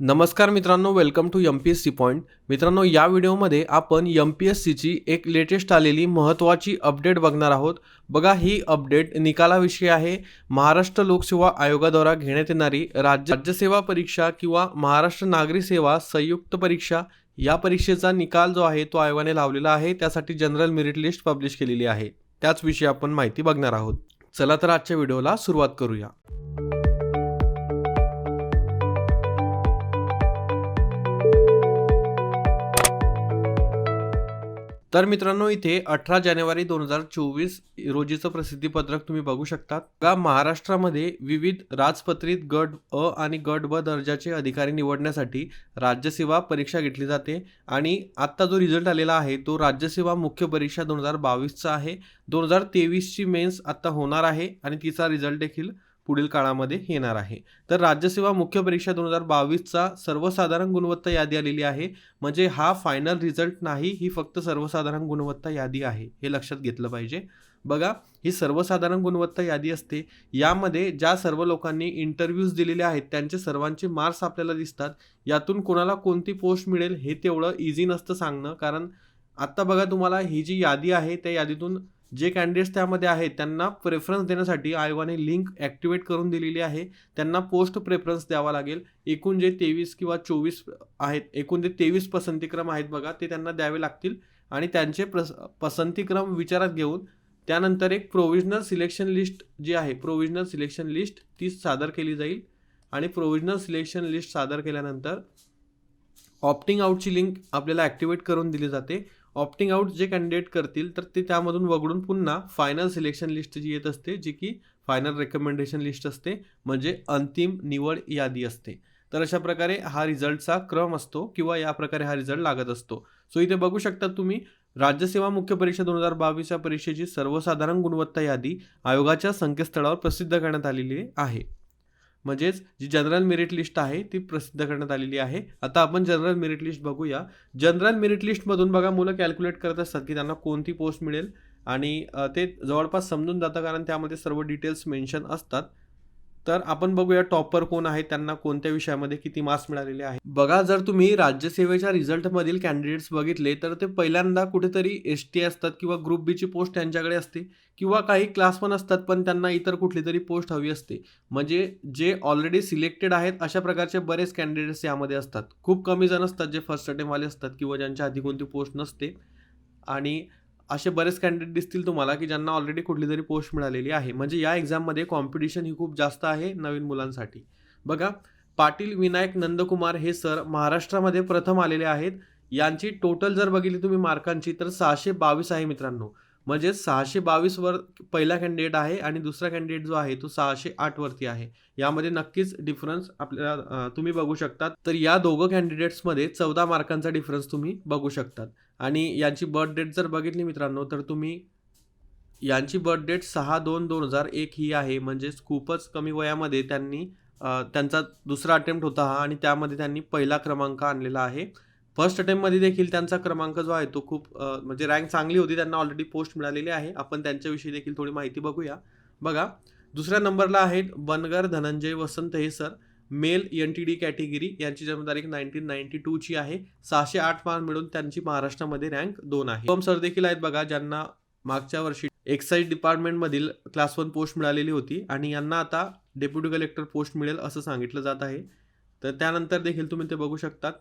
नमस्कार मित्रांनो welcome to M P S C point मित्रांनो या व्हिडिओमध्ये आपण एम पी एस सीची एक लेटेस्ट आलेली महत्त्वाची अपडेट बघणार आहोत. बघा ही अपडेट निकालाविषयी आहे. महाराष्ट्र लोकसेवा आयोगाद्वारा घेण्यात येणारी राज्य राज्यसेवा परीक्षा किंवा महाराष्ट्र नागरी सेवा संयुक्त परीक्षा या परीक्षेचा निकाल जो आहे तो आयोगाने लावलेला आहे. त्यासाठी जनरल मेरिट लिस्ट पब्लिश केलेली आहे. त्याचविषयी आपण माहिती बघणार आहोत. चला तर आजच्या व्हिडिओला सुरुवात करूया. तर मित्रांनो इथे अठरा जानेवारी दोन हजार चोवीस रोजीचं प्रसिद्धीपत्रक तुम्ही बघू शकता का महाराष्ट्रामध्ये विविध राजपत्रित गट अ आणि गट ब दर्जाचे अधिकारी निवडण्यासाठी राज्यसेवा परीक्षा घेतली जाते आणि आत्ता जो रिझल्ट आलेला आहे तो राज्यसेवा मुख्य परीक्षा दोन हजार बावीसचा आहे. दोन हजार तेवीसची मेन्स आत्ता होणार आहे आणि तिचा रिझल्ट देखील पुढील काळामध्ये येणार आहे. तर राज्यसेवा मुख्य परीक्षा दोन हजार बावीसचा सर्वसाधारण गुणवत्ता यादी आलेली आहे. म्हणजे हा फायनल रिझल्ट नाही ही फक्त सर्वसाधारण गुणवत्ता यादी आहे. हे लक्षात घेतलं पाहिजे. बघा ही सर्वसाधारण गुणवत्ता यादी असते. यामध्ये ज्या सर्व लोकांनी इंटरव्ह्यूज दिलेले आहेत त्यांचे सर्वांचे मार्क्स आपल्याला दिसतात. यातून कोणाला कोणती पोस्ट मिळेल हे तेवढं इझी नसतं सांगणं. कारण आत्ता बघा तुम्हाला ही जी यादी आहे त्या यादीतून जे कॅन्डिडेट्स त्यामध्ये आहेत त्यांना प्रेफरन्स देण्यासाठी आयोगाने लिंक ॲक्टिवेट करून दिलेली आहे. त्यांना पोस्ट प्रेफरन्स द्यावा लागेल. एकूण जे तेवीस किंवा चोवीस आहेत एकूण जे तेवीस पसंतीक्रम आहेत बघा ते त्यांना द्यावे लागतील. आणि त्यांचे प्रस पसंतीक्रम विचारात घेऊन त्यानंतर एक प्रोव्हिजनल सिलेक्शन लिस्ट जी आहे प्रोव्हिजनल सिलेक्शन लिस्ट ती सादर केली जाईल. आणि प्रोव्हिजनल सिलेक्शन लिस्ट सादर केल्यानंतर ऑप्टिंग आउटची लिंक आपल्याला ॲक्टिवेट करून दिली जाते. ऑप्टिंग आउट जे कॅन्डिडेट करतील तर ते त्यामधून वगळून पुन्हा फायनल सिलेक्शन लिस्ट जी येत असते जी की फायनल रेकमेंडेशन लिस्ट असते म्हणजे अंतिम निवड यादी असते. तर अशा प्रकारे हा रिझल्टचा क्रम असतो किंवा या प्रकारे हा रिझल्ट लागत असतो. सो इथे बघू शकता तुम्ही राज्यसेवा मुख्य परीक्षा दोन हजार बावीस या परीक्षेची सर्वसाधारण गुणवत्ता यादी आयोगाच्या संकेतस्थळावर प्रसिद्ध करण्यात आलेली आहे. म्हणजेच जी जनरल मेरिट लिस्ट आहे ती प्रसिद्ध करण्यात आलेली आहे. आता आपण जनरल मेरिट लिस्ट बघूया. जनरल मेरिट लिस्टमधून बघा मुलं कॅल्क्युलेट करत असतात की त्यांना कोणती पोस्ट मिळेल. आणि ते जवळपास समजून जातं कारण त्यामध्ये सर्व डिटेल्स मेन्शन असतात. तर आपण बघूया टॉपर कोण आहे त्यांना कोणत्या विषयामध्ये किती मार्क्स मिळालेले आहे बघा जर तुम्ही राज्यसेवेच्या रिझल्टमधील कॅन्डिडेट्स बघितले तर ते पहिल्यांदा कुठेतरी एस टी असतात किंवा ग्रुप बीची पोस्ट त्यांच्याकडे असते किंवा काही क्लास पण असतात पण त्यांना इतर कुठली तरी पोस्ट हवी असते. म्हणजे जे ऑलरेडी सिलेक्टेड आहेत अशा प्रकारचे बरेच कॅन्डिडेट्स यामध्ये असतात. खूप कमी जण असतात जे फर्स्ट अटेम्पवाले असतात किंवा ज्यांच्या आधी कोणती पोस्ट नसते. आणि असे बरेच कॅन्डिडेट दिसतील तुम्हाला की ज्यांना ऑलरेडी कुठली तरी पोस्ट मिळालेली आहे. म्हणजे या एक्झाममध्ये कॉम्पिटिशन ही खूप जास्त आहे नवीन मुलांसाठी. बघा पाटील विनायक नंदकुमार हे सर महाराष्ट्रामध्ये प्रथम आलेले आहेत. यांची टोटल जर बघितली तुम्ही मार्कांची तर सहाशे बावीस आहे मित्रांनो. म्हणजे सहाशे बावीसवर पहिला कॅन्डिडेट आहे आणि दुसरा कॅन्डिडेट जो आहे तो सहाशे आठवरती आहे. यामध्ये नक्कीच डिफरन्स आपल्याला तुम्ही बघू शकतात. तर या दोघं कॅन्डिडेट्समध्ये चौदा मार्कांचा डिफरन्स तुम्ही बघू शकतात. आणि यांची बर्थ डेट जर बघितली मित्रांनो तर तुम्ही यांची बर्थ डेट सहा दोन दोन हजार एक ही आहे. म्हणजेच खूपच कमी वयामध्ये त्यांनी त्यांचा दुसरा अटेम्प्ट होता हा आणि त्यामध्ये त्यांनी पहिला क्रमांक आणलेला आहे. फर्स्ट अटेम्प्टमध्ये देखील त्यांचा क्रमांक जो आहे तो खूप म्हणजे रँक चांगली होती. त्यांना ऑलरेडी पोस्ट मिळालेली आहे. आपण त्यांच्याविषयी देखील थोडी माहिती बघूया. बघा दुसऱ्या नंबरला आहेत बनगर धनंजय वसंत हे sir male N T D category यांची जन्मतारीख नाईन्टीन नाईन्टी टूची आहे. सहाशे आठ मार्क मिळून त्यांची महाराष्ट्रामध्ये रँक दोन आहे. फॉर्म सर देखील आहेत बघा ज्यांना मागच्या वर्षी एक्साईज डिपार्टमेंटमधील क्लास वन पोस्ट मिळालेली होती आणि यांना आता डेप्युटी कलेक्टर पोस्ट मिळेल असं सांगितलं जात आहे. तर त्यानंतर देखील तुम्ही ते बघू शकतात.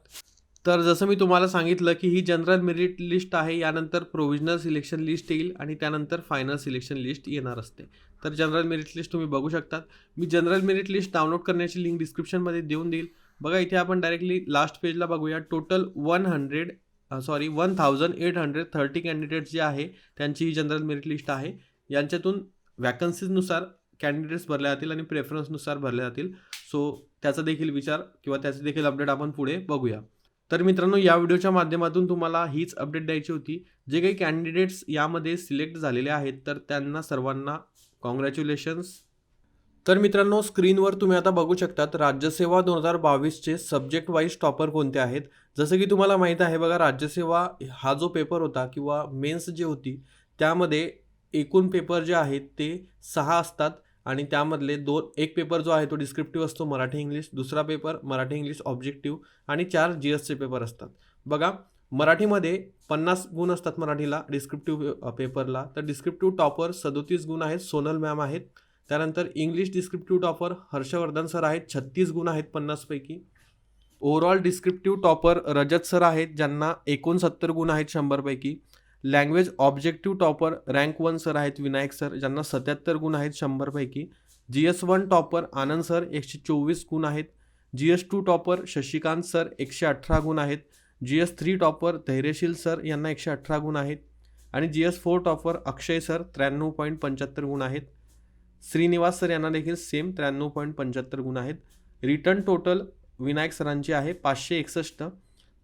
तर जसं मी तुम्हाला सांगितलं की ही जनरल मेरिट लिस्ट आहे यानंतर प्रोव्हिजनल सिलेक्शन लिस्ट येईल आणि त्यानंतर फायनल सिलेक्शन लिस्ट येणार असते. तर जनरल मेरिट लिस्ट तुम्ही बघू शकतात. मी जनरल मेरिट लिस्ट डाउनलोड करण्याची लिंक डिस्क्रिप्शनमध्ये देऊन देईल. बघा इथे आपण डायरेक्टली लास्ट पेजला बघूया. Total one hundred sorry one thousand eight hundred thirty candidates जे आहे त्यांची ही जनरल मेरिट लिस्ट आहे. यांच्यातून वॅकन्सीजनुसार कॅन्डिडेट्स भरले जातील आणि प्रेफरन्सनुसार भरले जातील. सो त्याचा देखील विचार किंवा त्याचे देखील अपडेट आपण पुढे बघूया. तर मित्रांनो या व्हिडिओच्या माध्यमातून तुम्हाला हीच अपडेट द्यायची होती. जे काही कॅन्डिडेट्स यामध्ये सिलेक्ट झालेले आहेत तर त्यांना सर्वांना कॉंग्रॅच्युलेशन्स तर मित्रांनो स्क्रीनवर तुम्ही आता बघू शकतात राज्यसेवा दोन हजार बावीसचे सब्जेक्ट वाईज टॉपर कोणते आहेत? जसं की तुम्हाला माहीत आहे बघा राज्यसेवा हा जो पेपर होता किंवा मेन्स जे होती त्यामध्ये एकूण पेपर जे आहेत ते सहा असतात आणि त्यामधले दोन एक पेपर जो आहे तो डिस्क्रिप्टिव्ह असतो मराठी इंग्लिश दुसरा पेपर मराठी इंग्लिश ऑब्जेक्टिव्ह आणि चार जी एसचे पेपर असतात. बघा मराठीमध्ये पन्नास गुण असतात मराठीला डिस्क्रिप्टिव्ह पेपरला तर डिस्क्रिप्टिव्ह टॉपर सदोतीस गुण आहेत सोनल मॅम आहेत. त्यानंतर English descriptive topper Harshvardhan sir आहेत छत्तीस गुण आहेत पन्नासपैकी overall descriptive topper Rajat sir आहेत ज्यांना एकोणसत्तर गुण आहेत शंभरपैकी language objective topper rank one sir आहेत विनायक सर ज्यांना सत्याहत्तर गुण आहेत शंभरपैकी G S one topper Anand sir एकशे चोवीस गुण आहेत. G S two topper Shashikant sir एकशे अठरा गुण आहेत. G S three topper Dhairyasheel sir यांना एकशे अठरा गुण आहेत आणि G S four topper Akshay sir त्र्याण्णव पॉईंट पंच्याहत्तर गुण आहेत. श्रीनिवास सर यांना देखील सेम त्र्याण्णव पॉईंट पंच्याहत्तर गुण आहेत. रिटर्न टोटल विनायक सरांची आहे पाचशे एकसष्ट.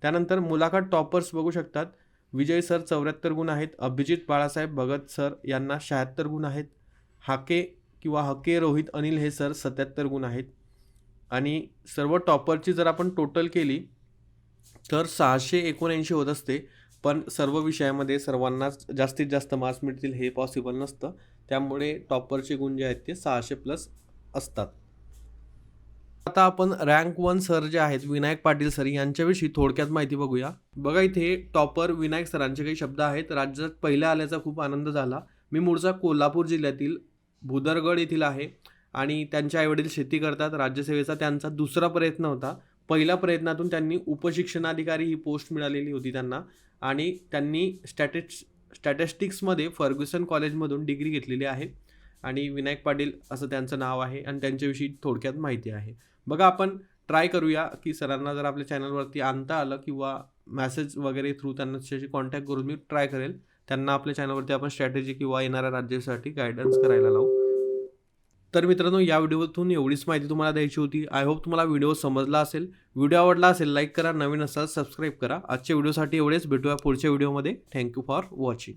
त्यानंतर मुलाखत टॉपर्स बघू शकतात. विजय सर चौऱ्याहत्तर गुण आहेत. अभिजित बाळासाहेब भगत सर यांना शहात्तर गुण आहेत. हाके किंवा हके रोहित अनिल हे सर सत्याहत्तर गुण आहेत. आणि सर्व टॉपरची जर आपण टोटल केली तर सहाशे एकोणऐंशी होत असते. पण सर्व विषयामध्ये सर्वांनाच जास्तीत जास्त मार्क्स मिळतील हे पॉसिबल नसतं. त्यामुळे टॉपरचे गुण जे आहेत ते सहाशे प्लस असतात. आता आपण रँक वन सर जे आहेत विनायक पाटील सर यांच्याविषयी थोडक्यात माहिती बघूया. बघा इथे टॉपर विनायक सरांचे काही शब्द आहेत. राज्यात पहिल्या आल्याचा खूप आनंद झाला. मी मूळचा कोल्हापूर जिल्ह्यातील भुदरगड येथील आहे आणि त्यांचे आईवडील शेती करतात. राज्यसेवेचा त्यांचा दुसरा प्रयत्न होता. पहिल्या प्रयत्नातून त्यांनी उपशिक्षणाधिकारी ही पोस्ट मिळालेली होती त्यांना. आणि त्यांनी स्टॅटिस्ट स्टॅटिस्टिक्समध्ये फर्ग्युसन कॉलेजमधून डिग्री घेतलेली आहे. आणि विनायक पाटील असं त्यांचं नाव आहे आणि त्यांच्याविषयी थोडक्यात माहिती आहे. बघा आपण ट्राय करूया की सरांना जर आपल्या चॅनलवरती आणता आलं किंवा मॅसेज वगैरे थ्रू त्यांना कॉन्टॅक्ट करून मी ट्राय करेल. त्यांना आपल्या चॅनलवरती आपण स्ट्रॅटेजी किंवा येणाऱ्या राज्यासाठी गायडन्स करायला लावू. तर मित्रांनो या व्हिडिओतून एवढीच माहिती तुम्हाला द्यायची होती. आय होप तुम्हाला व्हिडिओ समजला असेल. व्हिडिओ आवडला असेल लाईक करा. नवीन असाल सबस्क्राईब करा. आजच्या व्हिडिओसाठी एवढेच. भेटूया पुढच्या व्हिडिओमध्ये. Thank you for watching